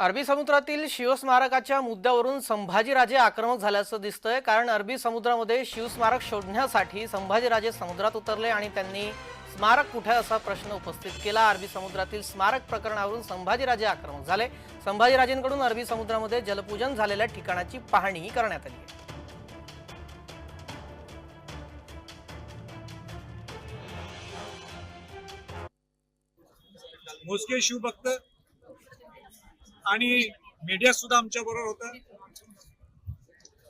अरबी समुद्रातील शिवस्मारकाच्या मुद्द्यावरून संभाजीराजे आक्रमक झाल्याचं दिसतंय. कारण अरबी समुद्रामध्ये शिवस्मारक शोधण्यासाठी संभाजीराजे समुद्रात उतरले आणि त्यांनी स्मारक कुठे असा प्रश्न उपस्थित केला. अरबी समुद्रातील स्मारक प्रकरणावरून संभाजीराजे आक्रमक झाले. संभाजीराजेंकडून अरबी समुद्रामध्ये जलपूजन झालेल्या ठिकाणाची पाहणी करण्यात आली आहे. मोजके शिवभक्त आणि मीडिया सुद्धा आमच्या बरोबर होता.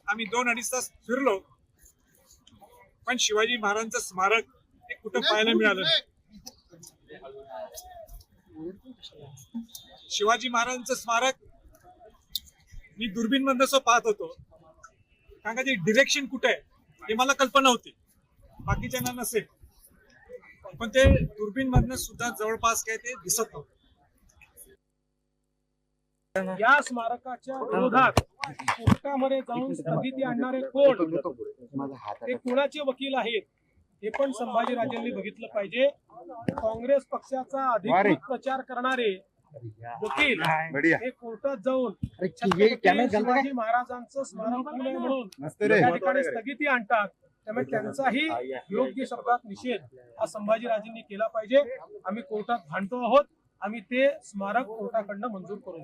आम्ही दोन अडीच तास फिरलो. पण शिवाजी महाराजांचं स्मारक हे कुठं पाहायला मिळालं शिवाजी महाराजांचं स्मारक मी दुर्बीन मधन पाहत होतो. कारण का ते डिरेक्शन कुठे आहे हे मला कल्पना होती. बाकीच्यांना नसेल. पण ते दुर्बीन मधनं सुद्धा जवळपास काय ते दिसत नव्हतं. या स्मारकाच्या विरोधात कोर्टामध्ये जाऊन स्थगिती आणणारे कोण? ते कुणाचे वकील आहेत? हे पण संभाजीराजेंनी बघितलं पाहिजे. काँग्रेस पक्षाचा अधिकृत प्रचार करणारे वकील हे कोर्टात जाऊन शिवाजी महाराजांचं स्मारक होऊ नये म्हणून त्या ठिकाणी स्थगिती आणतात. त्यामुळे त्यांचाही योग्य शब्दात निषेध हा संभाजीराजेंनी केला पाहिजे. आम्ही कोर्टात भांडतो आहोत. आम्ही ते स्मारक कोर्टाकडनं मंजूर करू